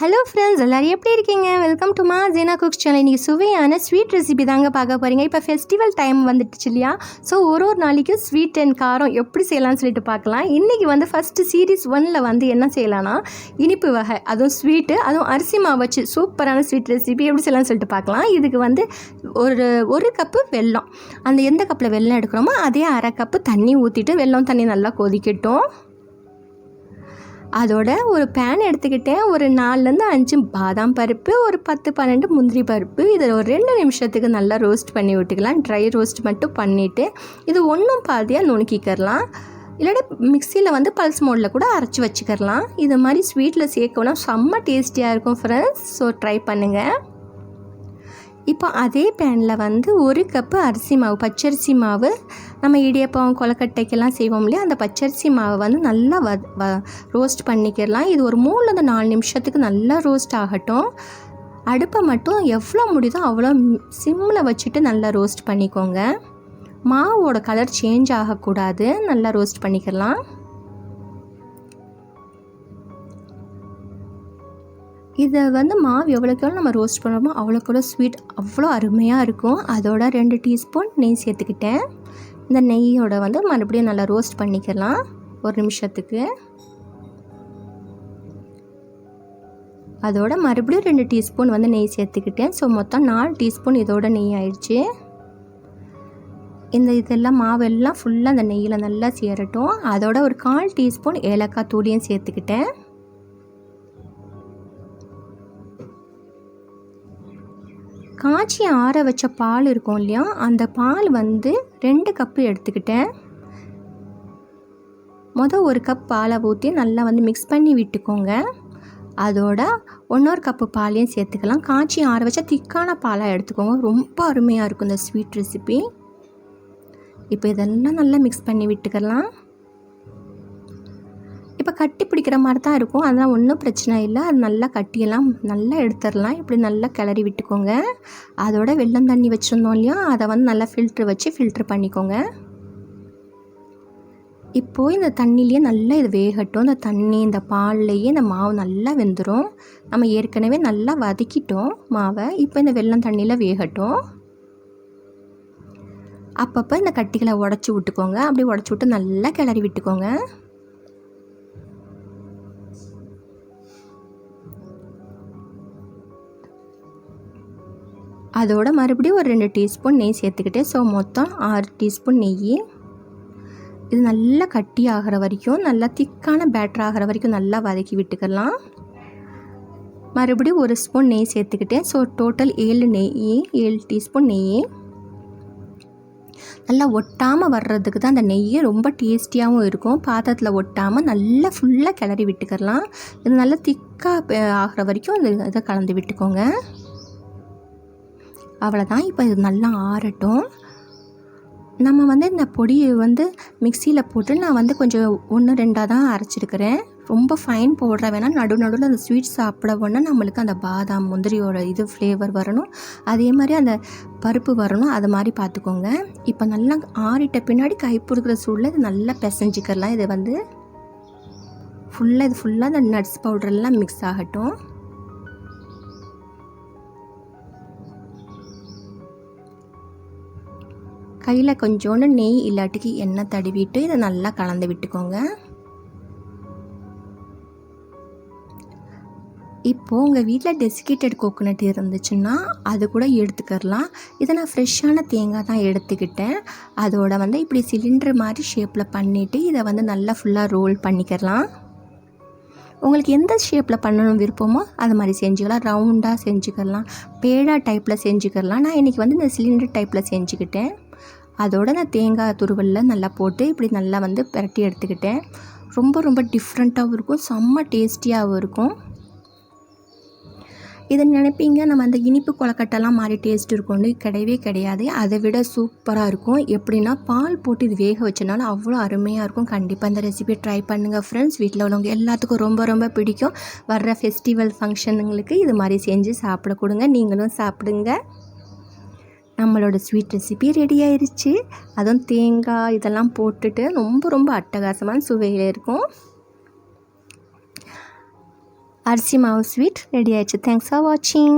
Hello friends எல்லோரும் எப்படி இருக்கீங்க? வெல்கம் டு மா ஜீனா குக்ஸ் சேனல் இன்றைக்கி சுவையான ஸ்வீட் ரெசிபி தாங்க பார்க்க போகிறீங்க இப்போ ஃபெஸ்டிவல் டைம் வந்துடுச்சு இல்லையா? ஸோ ஒரு ஒரு நாளைக்கு ஸ்வீட் அண்ட் காரம் எப்படி செய்யலாம்னு சொல்லிட்டு பார்க்கலாம். இன்றைக்கி வந்து ஃபஸ்ட்டு சீரீஸ் ஒனில் வந்து என்ன செய்யலாம்னா இனிப்பு வகை அதுவும் ஸ்வீட்டு அதுவும் அரிசி மாவு வச்சு சூப்பரான ஸ்வீட் ரெசிபி எப்படி செய்யலாம்னு சொல்லிட்டு பார்க்கலாம். இதுக்கு வந்து ஒரு ஒரு கப்பு வெல்லம். அந்த எந்த கப்பில் வெல்லம் எடுக்கிறோமோ அதே அரை கப்பு தண்ணி ஊற்றிட்டு வெல்லம் தண்ணி நல்லா கொதிக்கட்டும். அதோட ஒரு பேன் எடுத்துக்கிட்டேன். ஒரு நாலுலேருந்து அஞ்சு பாதாம் பருப்பு ஒரு பத்து பன்னெண்டு முந்திரி பருப்பு. இதை ஒரு ரெண்டு நிமிஷத்துக்கு நல்லா ரோஸ்ட் பண்ணி விட்டுக்கலாம். ட்ரை ரோஸ்ட் மட்டும் பண்ணிவிட்டு இது ஒன்றும் பாதியாக நுணுக்கிக்கிறலாம் இல்லாட்டி மிக்சியில் வந்து பல்ஸ் மோடில் கூட அரைச்சி வச்சுக்கிறலாம் இது மாதிரி ஸ்வீட்டில் சேர்க்கணும்னா செம்ம டேஸ்டியாக இருக்கும் ஃப்ரெண்ட்ஸ் ஸோ ட்ரை பண்ணுங்கள் இப்போ அதே பேனில் வந்து ஒரு கப்பு அரிசி மாவு பச்சரிசி மாவு நம்ம இடியப்பம் கொலக்கட்டைக்கெல்லாம் செய்வோம் இல்லையா? அந்த பச்சரிசி மாவை வந்து நல்லா வ வ ரோஸ்ட் பண்ணிக்கிடலாம். இது ஒரு மூணுலேருந்து நாலு நிமிஷத்துக்கு நல்லா ரோஸ்ட் ஆகட்டும். அடுப்பை மட்டும் எவ்வளோ முடியுதோ அவ்வளோ சிம்மில் வச்சுட்டு நல்லா ரோஸ்ட் பண்ணிக்கோங்க. மாவோட கலர் சேஞ்ச் ஆகக்கூடாது. நல்லா ரோஸ்ட் பண்ணிக்கலாம் இதை வந்து மாவு எவ்வளோக்கு எவ்வளோ நம்ம ரோஸ்ட் பண்ணுறோமோ அவ்வளோக்கு எவ்வளோ ஸ்வீட் அவ்வளோ அருமையாக இருக்கும். அதோட ரெண்டு டீஸ்பூன் நெய் சேர்த்துக்கிட்டேன். இந்த நெய்யோட வந்து மறுபடியும் நல்லா ரோஸ்ட் பண்ணிக்கலாம். ஒரு நிமிஷத்துக்கு. அதோட மறுபடியும் ரெண்டு டீஸ்பூன் வந்து நெய் சேர்த்துக்கிட்டேன். ஸோ மொத்தம் நாலு டீஸ்பூன் இதோட நெய் ஆயிடுச்சு. இந்த இதெல்லாம் மாவெல்லாம் ஃபுல்லாக அந்த நெய்யில் நல்லா சேரட்டும். அதோட ஒரு கால் டீஸ்பூன் ஏலக்காய் தூளியும் சேர்த்துக்கிட்டேன். காய்ச்சி ஆற வச்ச பால் இருக்கும் இல்லையா? அந்த பால் வந்து ரெண்டு கப்பு எடுத்துக்கிட்டேன். மொதல் ஒரு கப் பாலை ஊற்றி நல்லா வந்து மிக்ஸ் பண்ணி விட்டுக்கோங்க. அதோட ஒன்றொரு கப்பு பாலையும் சேர்த்துக்கலாம். காய்ச்சி ஆற வச்சா திக்கான பாலாக எடுத்துக்கோங்க. ரொம்ப அருமையாக இருக்கும் இந்த ஸ்வீட் ரெசிபி இப்போ இதெல்லாம் நல்லா மிக்ஸ் பண்ணி விட்டுக்கலாம். இப்போ கட்டி பிடிக்கிற மாதிரி தான் இருக்கும். அதெல்லாம் ஒன்றும் பிரச்சனை இல்லை. அது நல்லா கட்டியெல்லாம் நல்லா எடுத்துடலாம். இப்படி நல்லா கிளறி விட்டுக்கோங்க. அதோட வெள்ளம் தண்ணி வச்சுருந்தோம் இல்லையா? அதை வந்து நல்லா ஃபில்ட்ரு வச்சு ஃபில்ட்ரு பண்ணிக்கோங்க. இப்போது இந்த தண்ணிலேயே நல்லா இது வேகட்டும். இந்த தண்ணி இந்த பால்லையே இந்த மாவு நல்லா வெந்துடும் நம்ம ஏற்கனவே நல்லா வதக்கிட்டோம் மாவை. இப்போ இந்த வெள்ளம் தண்ணியில் வேகட்டும். அப்பப்போ இந்த கட்டிகளை உடச்சி விட்டுக்கோங்க. அப்படி உடச்சி விட்டு நல்லா கிளறி விட்டுக்கோங்க. அதோட மறுபடியும் ஒரு ரெண்டு டீஸ்பூன் நெய் சேர்த்துக்கிட்டேன் ஸோ மொத்தம் ஆறு டீஸ்பூன் நெய் இது நல்லா கட்டி ஆகிற வரைக்கும் நல்லா திக்கான பேட்டர் ஆகிற வரைக்கும் நல்லா வதக்கி விட்டுக்கலாம். மறுபடியும் ஒரு ஸ்பூன் நெய் சேர்த்துக்கிட்டேன் ஸோ டோட்டல் ஏழு நெய் ஏழு டீஸ்பூன் நெய் நல்லா ஒட்டாமல் வர்றதுக்கு தான் அந்த நெய்யை ரொம்ப டேஸ்டியாகவும் இருக்கும். பாத்திரத்தில் ஒட்டாமல் நல்லா ஃபுல்லாக கிளறி விட்டுக்கலாம். இது நல்லா திக்காக ஆகிற வரைக்கும் இந்த இதை கலந்து விட்டுக்கோங்க. அவ்வளோதான் இப்போ இது நல்லா ஆறட்டும். நம்ம வந்து இந்த பொடியை வந்து மிக்சியில் போட்டு நான் வந்து கொஞ்சம் ஒன்று ரெண்டாக தான் அரைச்சிருக்கிறேன். ரொம்ப ஃபைன் போடுற வேணால் நடு நடுவில் அந்த ஸ்வீட் சாப்பிட ஒன்று நம்மளுக்கு அந்த பாதாம் முந்திரியோட இது ஃப்ளேவர் வரணும். அதே மாதிரி அந்த பருப்பு வரணும். அது மாதிரி பார்த்துக்கோங்க. இப்போ நல்லா ஆறிட்ட பின்னாடி கை பிடிக்கிற சூடில் இது நல்லா பிசைஞ்சிக்கிறலாம். இது வந்து ஃபுல்லாக இது ஃபுல்லாக அந்த நட்ஸ் பவுடர்லாம் மிக்ஸ் ஆகட்டும். கையில் கொஞ்சோண்டு நெய் இல்லாட்டிக்கு எண்ணெய் தடவிட்டு இதை நல்லா கலந்து விட்டுக்கோங்க. இப்போது உங்கள் வீட்டில் டெசிகேட்டட் கோகோனட் இருந்துச்சுன்னா அது கூட எடுத்துக்கிறலாம். இதை நான் ஃப்ரெஷ்ஷான தேங்காய் தான் எடுத்துக்கிட்டேன். அதோட வந்து இப்படி சிலிண்டர் மாதிரி ஷேப்பில் பண்ணிவிட்டு இதை வந்து நல்லா ஃபுல்லாக ரோல் பண்ணிக்கிறலாம். உங்களுக்கு எந்த ஷேப்பில் பண்ணணும் விருப்பமோ அது மாதிரி செஞ்சுக்கலாம். ரவுண்டாக செஞ்சுக்கலாம் பேடா டைப்பில் செஞ்சுக்கலாம் நான் இன்றைக்கி வந்து இந்த சிலிண்டர் டைப்பில் செஞ்சுக்கிட்டேன். அதோட நான் தேங்காய் துருவலில் நல்லா போட்டு இப்படி நல்லா வந்து பிரட்டி எடுத்துக்கிட்டேன். ரொம்ப ரொம்ப டிஃப்ரெண்ட்டாகவும் இருக்கும். செம்ம டேஸ்டியாகவும் இருக்கும். இதை நினைப்பீங்க நம்ம அந்த இனிப்பு கொலக்கட்டெல்லாம் மாதிரி டேஸ்ட் இருக்கும்னு. கிடையவே கிடையாது. அதை விட சூப்பராக இருக்கும். எப்படின்னா பால் போட்டு இது வேக வச்சனால அவ்வளோ அருமையாக இருக்கும். கண்டிப்பாக இந்த ரெசிபி ட்ரை பண்ணுங்கள் ஃப்ரெண்ட்ஸ் வீட்டில் உள்ளவங்க எல்லாத்துக்கும் ரொம்ப ரொம்ப பிடிக்கும். வர்ற ஃபெஸ்டிவல் ஃபங்க்ஷனுங்களுக்கு இது மாதிரி செஞ்சு சாப்பிட கொடுங்க. நீங்களும் சாப்பிடுங்க. நம்மளோட ஸ்வீட் ரெசிபி ரெடி ஆயிடுச்சு அதுவும் தேங்காய் இதெல்லாம் போட்டுட்டு ரொம்ப ரொம்ப அட்டகாசமான சுவையில் இருக்கும். அரிசி மாவு ஸ்வீட் ரெடி ஆயிடுச்சு தேங்க்ஸ் ஃபார் வாட்சிங்